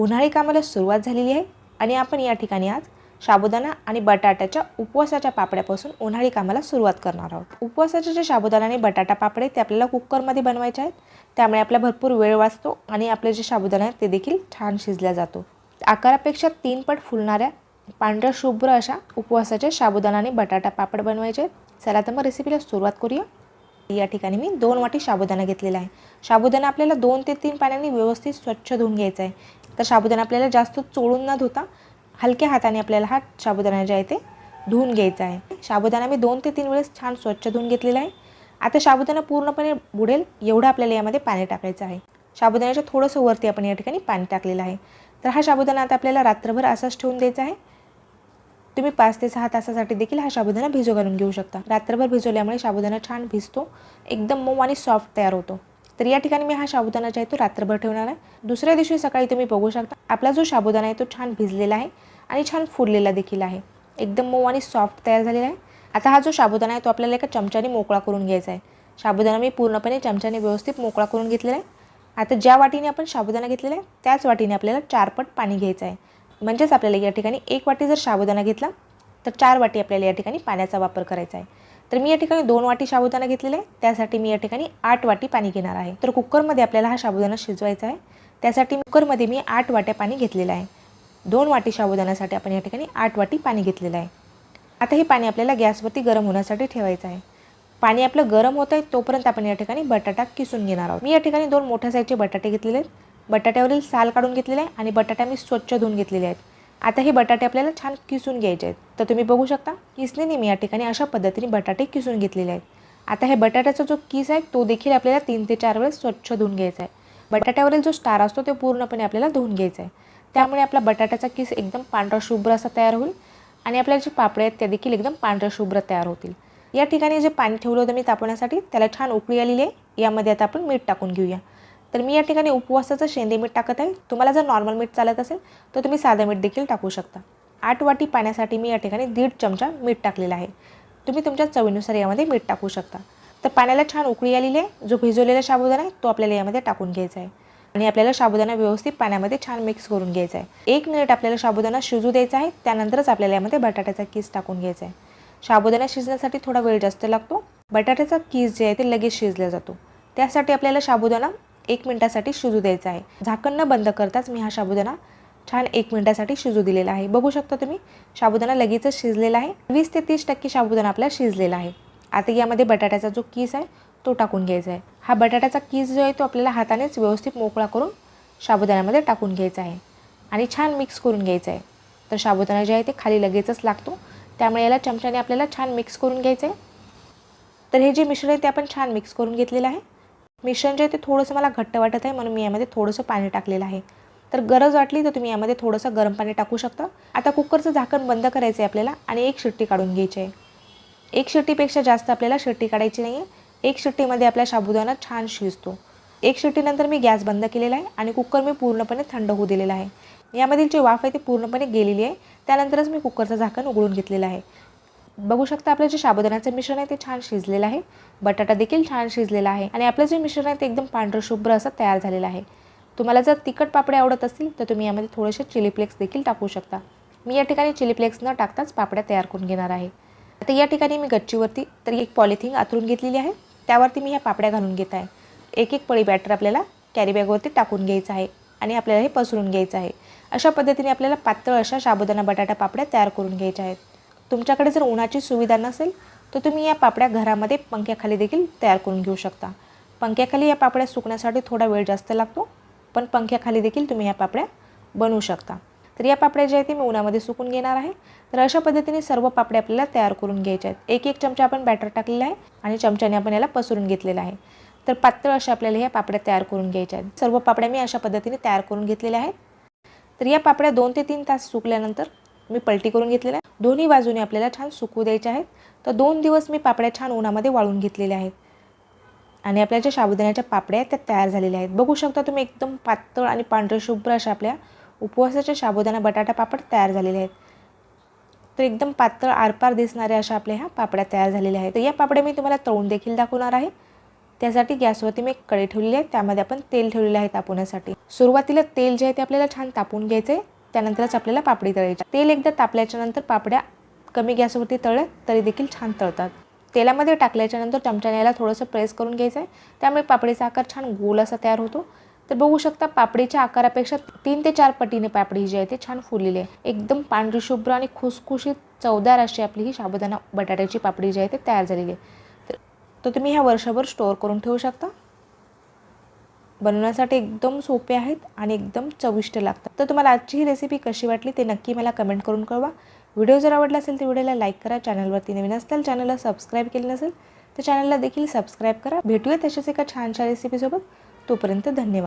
उन्हाळी कामाला सुरुवात झालेली आहे आणि आपण या ठिकाणी आज साबुदाणा आणि बटाट्याच्या उपवासाच्या पापड्यापासून उन्हाळी कामाला सुरुवात करणार आहोत. उपवासाचे जे साबुदाणा आणि बटाटा पापडे ते आपल्याला कुकरमध्ये बनवायचे आहेत. त्यामुळे आपला भरपूर वेळ वाचतो आणि आपले जे साबुदाणा आहेत ते देखील छान शिजल्या जातो. आकारापेक्षा तीन पट फुलणाऱ्या पांढऱ्या शुभ्र अशा उपवासाचे साबुदाणा आणि बटाटा पापड बनवायचे आहेत. चला तर मग रेसिपीला सुरुवात करूया. या ठिकाणी मी दोन वाटी साबुदाणा घेतलेला आहे. साबुदाणा आपल्याला दोन ते तीन पाण्याने व्यवस्थित स्वच्छ धुवून घ्यायचा आहे. तर साबुदाणा आपल्याला जास्त चोळून न धुता हलक्या हाताने आपल्याला हा साबुदाणा जे आहे ते धुवून घ्यायचा आहे. साबुदाणा मी दोन ते तीन वेळेस छान स्वच्छ धुवून घेतलेला आहे. आता साबुदाणा पूर्णपणे बुडेल एवढं आपल्याला यामध्ये पाणी टाकायचं आहे. साबुदाण्याच्या थोडंसं वरती आपण या ठिकाणी पाणी टाकलेलं आहे. तर हा साबुदाणा आता आपल्याला रात्रभर असाच ठेवून द्यायचा आहे. तुम्ही पाच ते सहा तासासाठी देखील हा साबुदाणा भिजू घालून घेऊ शकता. रात्रभर भिजवल्यामुळे साबुदाणा छान भिजतो एकदम मऊ आणि सॉफ्ट तयार होतो. तर या ठिकाणी मी हा साबुदाणा जो आहे तो रात्रभर ठेवणार आहे. दुसऱ्या दिवशी सकाळी तुम्ही बघू शकता आपला जो साबुदाणा आहे तो छान भिजलेला आहे आणि छान फुललेला देखील आहे. एकदम मऊ आणि सॉफ्ट तयार झालेला आहे. आता हा जो साबुदाणा आहे तो आपल्याला एका चमच्याने मोकळा करून घ्यायचा आहे. साबुदाणा मी पूर्णपणे चमच्याने व्यवस्थित मोकळा करून घेतलेला आहे. आता ज्या वाटीने आपण साबुदाणा घेतलेला आहे त्याच वाटीने आपल्याला चारपट पाणी घ्यायचं आहे. म्हणजेच आपल्याला या ठिकाणी एक वाटी जर साबुदाणा घेतला तर चार वाटी आपल्याला या ठिकाणी पाण्याचा वापर करायचा आहे. तर मी या ठिकाणी दोन वाटी साबुदाणा घेतलेला आहे. त्यासाठी मी या ठिकाणी आठ वाटी पाणी घेणार आहे. तर कुकरमध्ये आपल्याला हा साबुदाणा शिजवायचा आहे. त्यासाठी कुकरमध्ये मी आठ वाट्या पाणी घेतलेलं आहे. दोन वाटी साबुदाण्यासाठी आपण या ठिकाणी आठ वाटी पाणी घेतलेलं आहे. आता हे पाणी आपल्याला गॅसवरती गरम होण्यासाठी ठेवायचं आहे. पाणी आपलं गरम होत आहे तोपर्यंत आपण या ठिकाणी बटाटा किसून घेणार आहोत. मी या ठिकाणी दोन मोठ्या साईजचे बटाटे घेतलेले आहेत. बटाट्यावरील साल काढून घेतलेले आहे आणि बटाटा मी स्वच्छ धुवून घेतलेले आहेत. आता हे बटाटे आपल्याला छान किसून घ्यायचे आहेत. तर तुम्ही बघू शकता किसणीने मी या ठिकाणी अशा पद्धतीने बटाटे किसून घेतलेले आहेत. आता हे बटाट्याचा जो किस आहे तो देखील आपल्याला तीन ते चार वेळेस स्वच्छ धुवून घ्यायचा आहे. बटाट्यावरील जो स्टार असतो तो पूर्णपणे आपल्याला धुवून घ्यायचा आहे. त्यामुळे आपला बटाट्याचा किस एकदम पांढरा शुभ्र असा तयार होईल आणि आपल्या जे पापडे आहेत त्या देखील एकदम पांढऱ्या शुभ्र तयार होतील. या ठिकाणी जे पाणी ठेवलं होतं मी तापवण्यासाठी त्याला छान उकळी आलेली आहे. यामध्ये आता आपण मीठ टाकून घेऊया. तर मी या ठिकाणी उपवासाचं शेंदे मीठ टाकत आहे. तुम्हाला जर नॉर्मल मीठ चालत असेल तर तुम्ही साधं मीठ देखील टाकू शकता. आठ वाटी पाण्यासाठी मी या ठिकाणी दीड चमचा मीठ टाकलेला आहे. तुम्ही तुमच्या चवीनुसार यामध्ये मीठ टाकू शकता. तर पाण्याला छान उकळी आलेली आहे. जो भिजवलेला साबुदाणा आहे तो आपल्याला यामध्ये टाकून घ्यायचा आहे. आणि आपल्याला साबुदाणा व्यवस्थित पाण्यामध्ये छान मिक्स करून घ्यायचा आहे. एक मिनिट आपल्याला साबुदाणा शिजू द्यायचा आहे. त्यानंतरच आपल्याला यामध्ये बटाट्याचा किस टाकून घ्यायचा आहे. साबुदाणा शिजण्यासाठी थोडा वेळ जास्त लागतो. बटाट्याचा किस जे आहे ते लगेच शिजला जातो. त्यासाठी आपल्याला साबुदाणा एक मिनटासाठी शिजू द्यायचा आहे. झाकण न बंद करताच मी हा साबुदाणा छान एक मिनटासाठी शिजू दिलेला आहे. बघू शकता तुम्ही साबुदाणा लगेचच शिजलेला आहे. वीस ते तीस टक्के साबुदाणा आपला शिजलेला आहे. आता यामध्ये बटाट्याचा जो कीस आहे तो टाकून घ्यायचा आहे. हा बटाट्याचा कीस जो आहे तो आपल्याला हातानेच व्यवस्थित मोकळा करून साबुदाण्यामध्ये टाकून घ्यायचा आहे. आणि छान मिक्स करून घ्यायचं आहे. तर साबुदाणा जे आहे ते खाली लगेचच लागतो. त्यामुळे याला चमच्याने आपल्याला छान मिक्स करून घ्यायचं आहे. तर हे जे मिश्रण आहे ते आपण छान मिक्स करून घेतलेलं आहे. मिश्रण जे आहे ते थोडंसं मला घट्ट वाटत आहे म्हणून मी यामध्ये थोडंसं पाणी टाकलेलं आहे. तर गरज वाटली तर तुम्ही यामध्ये थोडंसं गरम पाणी टाकू शकता. आता कुकरचं झाकण बंद करायचं आहे आपल्याला आणि एक शिट्टी काढून घ्यायची आहे. एक शिट्टीपेक्षा जास्त आपल्याला शिट्टी काढायची नाही आहे एक शिट्टीमध्ये आपला साबुदाणा छान शिजतो. एक शिट्टीनंतर मी गॅस बंद केलेला आहे आणि कुकर मी पूर्णपणे थंड होऊ दिलेला आहे. यामधील जी वाफ आहे ती पूर्णपणे गेलेली आहे. त्यानंतरच मी कुकरचं झाकण उघडून घेतलेलं आहे. बघू शकता आपलं जे साबुदाण्याचं मिश्रण आहे ते छान शिजलेलं आहे. बटाटा देखील छान शिजलेला आहे. आणि आपलं जे मिश्रण आहे ते एकदम पांढरं शुभ्र असं तयार झालेलं आहे. तुम्हाला जर तिखट पापडे आवडत असतील तर तुम्ही यामध्ये थोडेसे चिली फ्लेक्स देखील टाकू शकता. मी या ठिकाणी चिली फ्लेक्स न टाकताच पापड्या तयार करून घेणार आहे. आता या ठिकाणी मी गच्चीवरती तरी एक पॉलिथिन आतरून घेतलेली आहे. त्यावरती मी ह्या पापड्या घालून घेत आहे. एक एक पळी बॅटर आपल्याला कॅरीबॅगवरती टाकून घ्यायचं आहे आणि आपल्याला हे पसरून घ्यायचं आहे. अशा पद्धतीने आपल्याला पातळ अशा साबुदाणा बटाटा पापड्या तयार करून घ्यायच्या आहेत. तुमच्याकडे जर उन्हाची सुविधा नसेल तर तुम्ही या पापड्या घरामध्ये पंख्याखाली देखील तयार करून घेऊ शकता. पंख्याखाली या पापड्या सुकण्यासाठी थोडा वेळ जास्त लागतो पण पंख्याखाली देखील तुम्ही या पापड्या बनवू शकता. तर या पापड्या ज्या आहेत ते मी उन्हामध्ये सुकून घेणार आहे. तर अशा पद्धतीने सर्व पापड्या आपल्याला तयार करून घ्यायच्या आहेत. एक एक चमचा आपण बॅटर टाकलेला आहे आणि चमच्याने आपण याला पसरून घेतलेला आहे. तर पातळ अशा आपल्याला ह्या पापड्या तयार करून घ्यायच्या आहेत. सर्व पापड्या मी अशा पद्धतीने तयार करून घेतलेल्या आहेत. तर या पापड्या दोन ते तीन तास सुकल्यानंतर मी पलटी करून घेतलेल्या आहे दोन्ही बाजूने आपल्याला छान सुकू द्यायचे आहेत. तर दोन दिवस मी पापड्या छान उन्हामध्ये वाळून घेतलेल्या आहेत. आणि आपल्या ज्या साबुदाण्याच्या पापड्या आहेत त्या तयार झालेल्या आहेत. बघू शकता तुम्ही एकदम पातळ आणि पांढरे शुभ्र अशा आपल्या उपवासाच्या साबुदाणा बटाटा पापड तयार झालेले आहेत. तर एकदम पातळ आरपार दिसणाऱ्या अशा आपल्या ह्या पापड्या तयार झालेल्या आहेत. तर या पापड्या मी तुम्हाला तळून देखील दाखवणार आहे. त्यासाठी गॅसवरती मी एक कढई ठेवलेली आहे. त्यामध्ये आपण तेल ठेवलेलं आहे तापवण्यासाठी. सुरुवातीला तेल जे आहे ते आपल्याला छान तापून घ्यायचं आहे त्यानंतरच आपल्याला पापडी तळायची. तेल एकदा तापल्याच्या नंतर पापड्या कमी गॅसवरती तळल्या तरी देखील छान तळतात. तेलामध्ये टाकल्याच्या नंतर चमच्याने याला थोडंसं प्रेस करून घ्यायचं आहे त्यामुळे पापडीचा आकार छान गोल असा तयार होतो. तर बघू शकता पापडीच्या आकारापेक्षा तीन ते चार पटीने पापडी जी आहे ती छान फुललेली आहे. एकदम पांढरी शुभ्र आणि खुसखुशीत चवदार अशी आपली ही साबुदाणा बटाट्याची पापडी जी आहे ती तयार झालेली आहे. तर तर तुम्ही ह्या वर्षभर स्टोअर करून ठेवू शकता. बनवण्यासाठी एकदम सोपे आहेत आणि एकदम चविष्ट लागतात. तर तुम्हाला आजची ही रेसिपी कशी वाटली ते नक्की मला कमेंट करून कळवा. व्हिडिओ जर आवडला असेल तर व्हिडिओला लाईक करा. चॅनलवरती नवीन असताल चॅनलला सबस्क्राईब केले नसेल तर चॅनलला देखील सबस्क्राईब करा. भेटूया तशाच एका छानशा रेसिपीसोबत तोपर्यंत धन्यवाद.